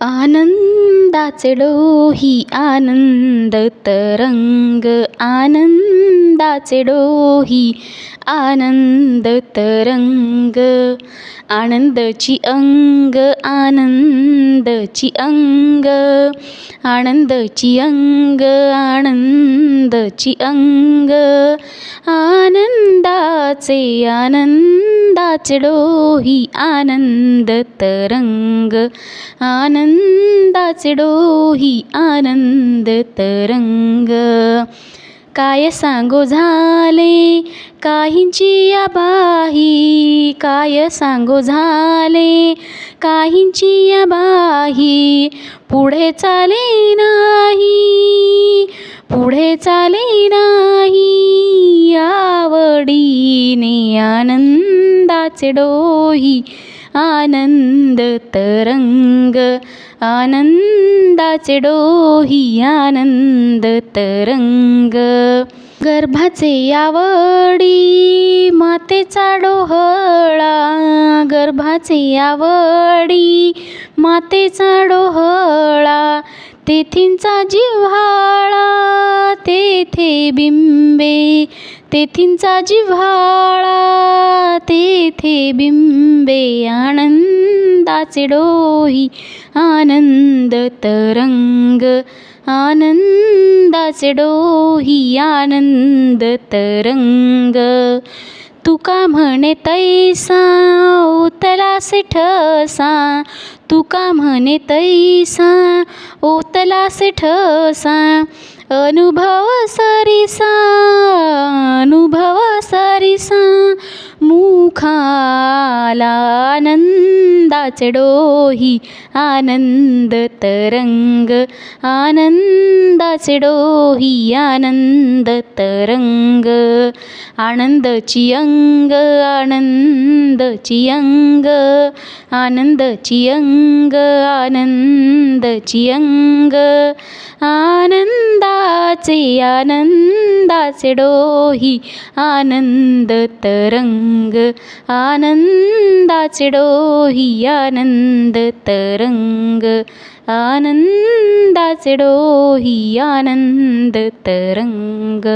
आनंदाचे डोही आनंद तरंग आनंदाचे डोही आनंद तरंग. आनंदची अंग आनंदची अंग. आनंदची अंग आनंदची अंग. आनंदाचे आनंद डोही आनंद तरंग आनंदाचे डोही आनंद तरंग काय सांगो झाले काहींची बाही काय सांगो झाले काहींची बाही पुढे चाले नाही पुढे चाले नाही आवडीने आनंद आनंदाचे डोही आनंद तरंग आनंदाचे डोही आनंद तरंग गर्भाचे आवडी मातेचा डोहळा गर्भाचे आवडी मातेचा डोहळा तेथींचा जिव्हाळा तेथे बिंबे तेथींचा जिव्हाळा तेथे बिंबे आनंदाचे डोही आनंद तरंग आनंदाचे डोही आनंद तरंग. तुका म्हणे तैसा ओतलासे ठसा तुका म्हणे तैसा ओतलासे ठसा अनुभव सरिसा अनुभव सरिसा मुखाला आनंदाचे डोही आनंद तरंग आनंदाचे डोही आनंद तरंग. आनंदची अंग आनंदची अंग आनंदची अंग आनंदची अंग. आनंदाचे आनंदाचे डोही आनंद तरंग आनंदाचे डोही आनंद तरंग आनंदाचे डोही आनंद तरंग